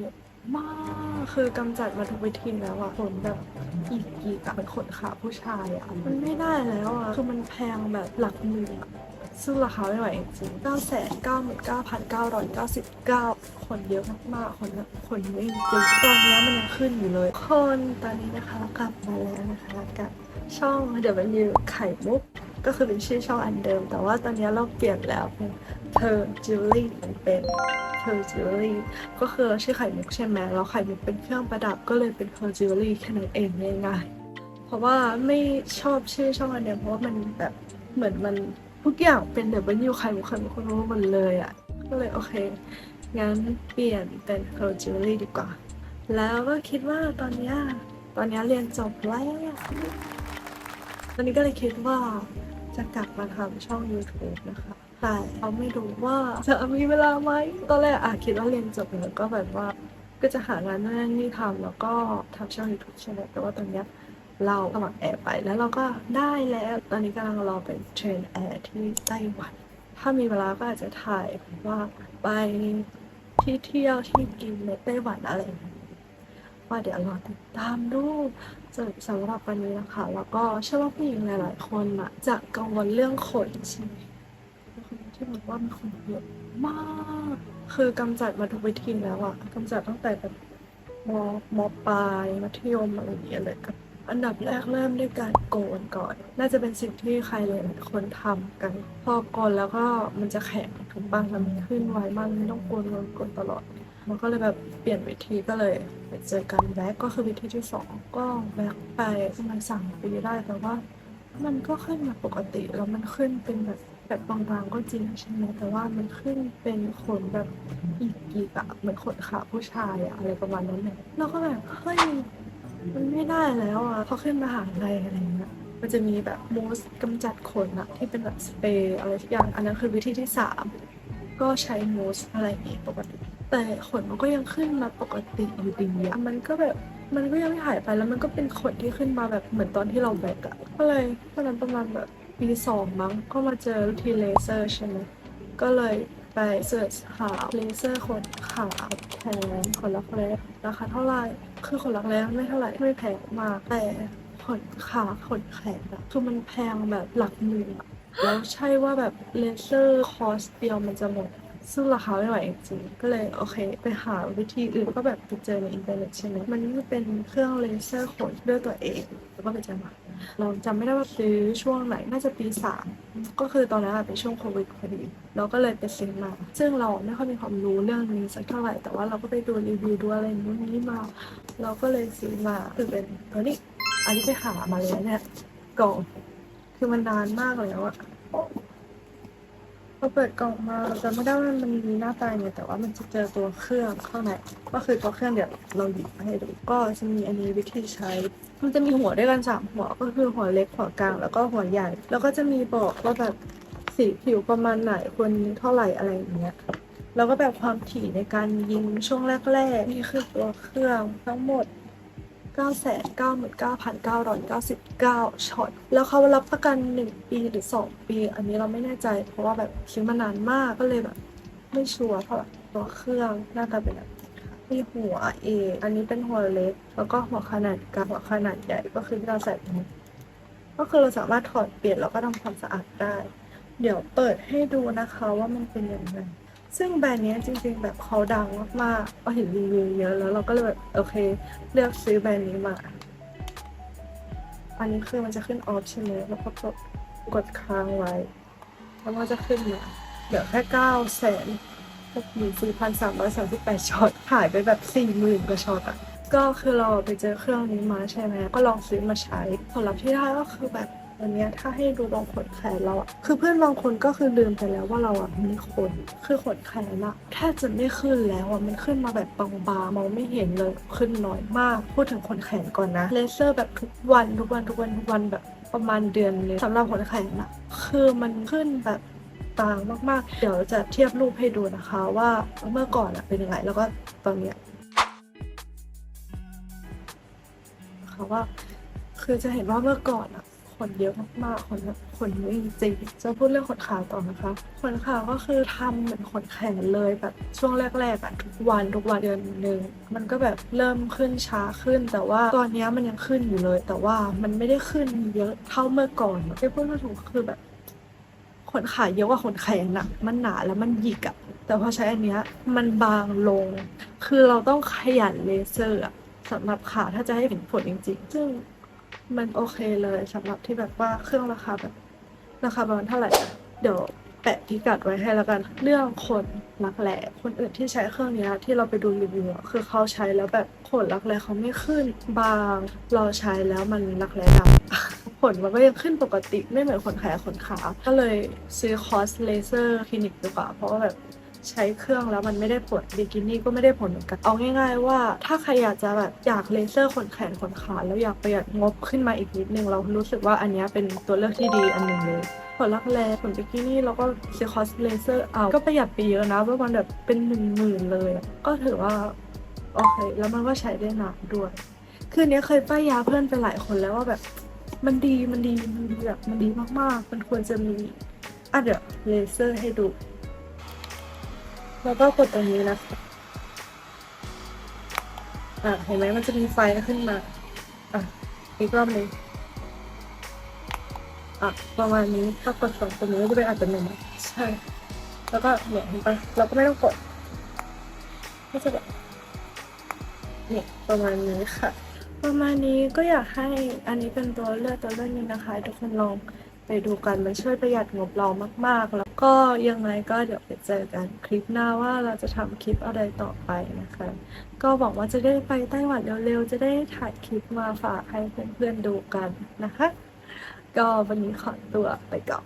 เยอะมากคือกำจัดมาทุกวิธีแล้วอะขนแบบอีกอีกอะเป็นขนขาผู้ชายอะมันไม่ได้แล้วอะคือมันแพงแบบหลักหมื่นอะซึ่งราคาไม่ไหวจริง9 9 9 9 9 9 คนเยอะมากๆ คนแบบคนเยอะจริงตอนนี้มันยังขึ้นอยู่เลย คนตอนนี้นะคะกลับมาแล้วนะคะกับช่อง W ไข่มุก ก็คือเป็นชื่อช่องอันเดิม แต่ว่าตอนนี้เราเปลี่ยนแล้วเป็น เธอจิวเวลรี่เป็นเธอจิวเวลรี่ก็คือเราชื่อไข่มุกใช่ไหมแล้วไข่มุกเป็นเครื่องประดับก็เลยเป็นเธอจิวเวลรี่แค่นั้นเองง่ายๆเพราะว่าไม่ชอบชื่อช่องอันเดิมเพราะว่ามันแบบเหมือนมันทุกอย่างเป็นเดบิวไข่มุกไข่มุกคนรู้หมดเลยอะก็เลยโอเคงั้นเปลี่ยนเป็นเธอจิวเวลรี่ดีกว่า แล้วก็คิดว่าตอนเนี้ยตอนนี้เรียนจบแล้วตอนนี้ก็เลยคิดว่า จะกลับมาทำช่อง YouTube นะคะ แต่เราไม่รู้ว่าจะมีเวลาไหมตอนแรกอะคิดว่าเรียนจบแล้วก็แบบว่า ก็จะหางานนั่นนี่ทำแล้วก็ทำช่อง YouTube ใช่ไหมแต่ว่าตอนนี้เราสมัครแอร์ไปแล้วเราก็ได้แล้ว ตอนนี้กำลังรอเป็นเทรนแอร์ที่ไต้หวัน ถ้ามีเวลาก็อาจจะถ่ายว่าไปที่เที่ยวที่กินในไต้หวันอะไรอย่างเงี้ย ว่าเดี๋ยวรอติดตามดูสำหรับวันนี้นะคะ แล้วก็เชื่อว่าผู้หญิงหลาย ๆ คนอะจะกังวลเรื่องขนใช่ไหมเป็นคนที่บอกว่ามีขนเยอะมาก คือกำจัดมาทุกวิธีแล้วอะกำจัดตั้งแต่แบบมมปลายมัธยมอะไรอย่างเงี้ยเลยกับอันดับแรกเริ่มด้วยการโกนก่อน น่าจะเป็นสิ่งที่ใครหลายคนทำกัน พอโกนแล้วก็มันจะแข็งถูกบ้างแล้วมันขึ้นไวมากไม่ต้องโกนโกนโกนตลอด มันก็เลยแบบเปลี่ยนวิธีก็เลยไปเจอกันแบ็กก็คือวิธีที่สองก็แบ็กไปประมาณสามปีได้แต่ว่า มันก็ขึ้นมาปกติแล้วมันขึ้นเป็นแบบแบบบางๆก็จริงใช่ไหมแต่ว่ามันขึ้นเป็นขนแบบอีกอีกอะเหมือนขนขาผู้ชายอะอะไรประมาณนั้นเลยเราก็แบบเฮ้ยมันไม่ได้แล้วอะพอขึ้นมาหาลัยอะไรเงี้ยมันจะมีแบบมูสกำจัดขนอะที่เป็นแบบสเปรย์อะไรทุกอย่างอันนั้นคือวิธีที่สามก็ใช้มูสอะไรอย่างงี้ปกติ แต่ขนมันก็ยังขึ้นมาปกติอยู่ดีอะมันก็แบบมันก็ยังไม่หายไปแล้วมันก็เป็นขนที่ขึ้นมาแบบเหมือนตอนที่เราแบกอะก็เลยตอนนั้นประมาณแบบปีสองมั้งก็มาเจอวิธีเลเซอร์ใช่ไหมก็เลยไปเสิร์ชหาเลเซอร์ขนขาแขนขนรักแร้ราคาเท่าไหร่คือขนรักแร้ไม่เท่าไหร่ไม่แพงมากแต่ขนขาขนแขนอะคือมันแพงแบบหลักหมื่นแล้วใช่ว่าแบบเลเซอร์คอร์สเดียวมันจะหมด ซึ่งราคาไม่ไหวจริงก็เลยโอเค ไปหาวิธีอื่นก็แบบไปเจอในอินเทอร์เน็ตใช่ไหมมันก็เป็นเครื่องเลเซอร์ขนด้วยตัวเอง แล้วก็ไปเจอมาเราจำไม่ได้ว่าซื้อช่วงไหนน่าจะปีสามก็คือตอนนั้นเป็นช่วงโควิดพอดีเราก็เลยไปซื้อมา ซึ่งเราไม่ค่อยมีความรู้เรื่องนี้สักเท่าไหร่แต่ว่าเราก็ไปดูรีวิวดูอะไรนู้นนี้มา เราก็เลยซื้อมาคือเป็นตัวนี้อันนี้ไปหามาเลยเนี่ยกล่องคือมันนานมากแล้วอะ พอเปิดกล่องมาเราจะไม่ได้ว่ามันมีหน้าตาไงแต่ว่ามันจะเจอตัวเครื่องข้างในก็คือตัวเครื่องเดี๋ยวเราหยิบมาให้ดูก็จะมีอันนี้วิธีใช้ มันจะมีหัวด้วยกันสามหัวก็คือหัวเล็กหัวกลางแล้วก็หัวใหญ่ แล้วก็จะมีบอกว่าแบบสีผิวประมาณไหนควรเท่าไหร่อะไรอย่างเงี้ยแล้วก็แบบความถี่ในการยิงช่วงแรกๆนี่คือตัวเครื่องทั้งหมด 999,999ช็อต แล้วเขารับประกัน 1 ปีหรือ 2 ปี อันนี้เราไม่แน่ใจ เพราะว่าแบบซื้อมานานมากก็เลยแบบ ไม่ชัวร์เท่าไหร่ตัวเครื่องหน้าตาเป็นแบบนี้ค่ะมีหัวเอ อันนี้เป็นหัวเล็ก แล้วก็หัวขนาดกลางหัวขนาดใหญ่ก็คือที่เราใส่ตรงนี้ก็คือเราสามารถถอดเปลี่ยนแล้วก็ทำความสะอาดได้ เดี๋ยวเปิดให้ดูนะคะว่ามันเป็นยังไง ซึ่งแบรนด์นี้จริงๆแบบเขาดังมากๆเราเห็นรีวิวเยอะแล้วเราก็เลยแบบโอเค เลือกซื้อแบรนด์นี้มา อันนี้คือมันจะขึ้นออฟใช่ไหมแล้วก็กดกดค้างไว้ แล้วมันจะขึ้นมาเดี๋ยวแค่เก้าแสนหกหมื่นสี่พันสามร้อยสามสิบแปดช็อตหายไปแบบสี่หมื่นกว่าช็อตอะก็คือเราไปเจอเครื่องนี้มาใช่ไหมก็ลองซื้อมาใช้ ผลลัพธ์ที่ได้ก็คือแบบ วันนี้ถ้าให้ดูลองขนแขนเราอะคือเพื่อนบางคนก็คือลืมไปแล้วว่าเราอะมีขนคือขนแขนอะแทบจะไม่ขึ้นแล้วอะมันขึ้นมาแบบบางๆมองไม่เห็นเลยขึ้นน้อยมาก พูดถึงขนแขนก่อนนะเลเซอร์แบบทุกวันทุกวันทุกวันทุกวันแบบประมาณเดือนเลยสำหรับขนแขนอะคือมันขึ้นแบบต่างมากๆ เดี๋ยวจะเทียบรูปให้ดูนะคะ ว่าเมื่อก่อนอะเป็นยังไงแล้วก็ตอนเนี้ยนะคะว่าคือจะเห็นว่าเมื่อก่อนอะ นเยอะมากๆขนขนเยอะจริงๆจะพูดเรื่องขนขาต่อนะคะขนขาก็คือทำเหมือนขนแขนเลยแบบช่วงแรกๆอะทุกวันทุกวันเดือนหนึ่งมันก็แบบเริ่มขึ้นช้าขึ้น แต่ว่าตอนนี้มันยังขึ้นอยู่เลย แต่ว่ามันไม่ได้ขึ้นเยอะเท่าเมื่อก่อนที่พูดไม่ถูกคือแบบขนขาเยอะกว่าขนแขนอะมันหนาแล้วมันหยิกอะแต่พอใช้อันเนี้ยมันบางลง คือเราต้องขยันเลเซอร์อะสำหรับขาถ้าจะให้เห็นผลจริงๆ ซึ่ง มันโอเคเลยสำหรับที่แบบว่าเครื่องราคาแบบราคาประมาณเท่าไหร่อะเดี๋ยวแปะพิกัดไว้ให้แล้วกัน เรื่องขนรักแร้คนอื่นที่ใช้เครื่องนี้ที่เราไปดูรีวิวอะคือเขาใช้แล้วแบบขนรักแร้เขาไม่ขึ้นบาง เราใช้แล้วมันรักแร้ดำขนมันก็ยังขึ้นปกติไม่เหมือนขนแขนขนขา ก็เลยซื้อคอสเลเซอร์คลินิกดีกว่าเพราะว่าแบบ ใช้เครื่องแล้วมันไม่ได้ผลบิกินี่ก็ไม่ได้ผลเหมือนกัน เอาง่าย ๆ ว่าถ้าใครอยากจะแบบอยากเลเซอร์ขนแขนขนขาแล้วอยากประหยัดงบขึ้นมาอีกนิดนึงเรารู้สึกว่าอันนี้เป็นตัวเลือกที่ดีอันหนึ่งเลยขนรักแร้ขนบิกินี่แล้วก็ซื้อคอร์สเลเซอร์เอาก็ประหยัดไปเยอะนะประมาณแบบเป็นหนึ่งหมื่นเลย ก็ถือว่า โอเค แล้วมันก็ใช้ได้นานด้วย คือเนี้ยเคยป้ายยาเพื่อนไปหลายคนแล้วว่าแบบ มันดีมันดีมันดีแบบมันดีมากๆ มันควรจะมีอะเดี๋ยวเลเซอร์ให้ดู แล้วก็กดตรงนี้นะคะอะเห็นไหมมันจะมีไฟขึ้นมา อะ อีกรอบหนึ่งอะ ประมาณนี้ถ้ากดสองตรงนี้ก็จะเป็นอัตโนมัติใช่ แล้วก็เนี่ยเห็นปะเราก็ไม่ต้องกดก็จะแบบเนี่ยประมาณนี้ค่ะ ประมาณนี้ก็อยากให้อันนี้เป็นตัวเลือกตัวเลือกหนึงนะคะทุกคนลอง ไปดูกันมันช่วยประหยัดงบเรามาก ๆ แล้วก็ยังไงก็เดี๋ยวไปเจอกันคลิปหน้าว่าเราจะทำคลิปอะไรต่อไปนะคะ ก็หวังว่าจะได้ไปไต้หวันเร็วๆ จะได้ถ่ายคลิปมาฝากให้เพื่อนๆดูกันนะคะ ก็วันนี้ขอตัวไปก่อน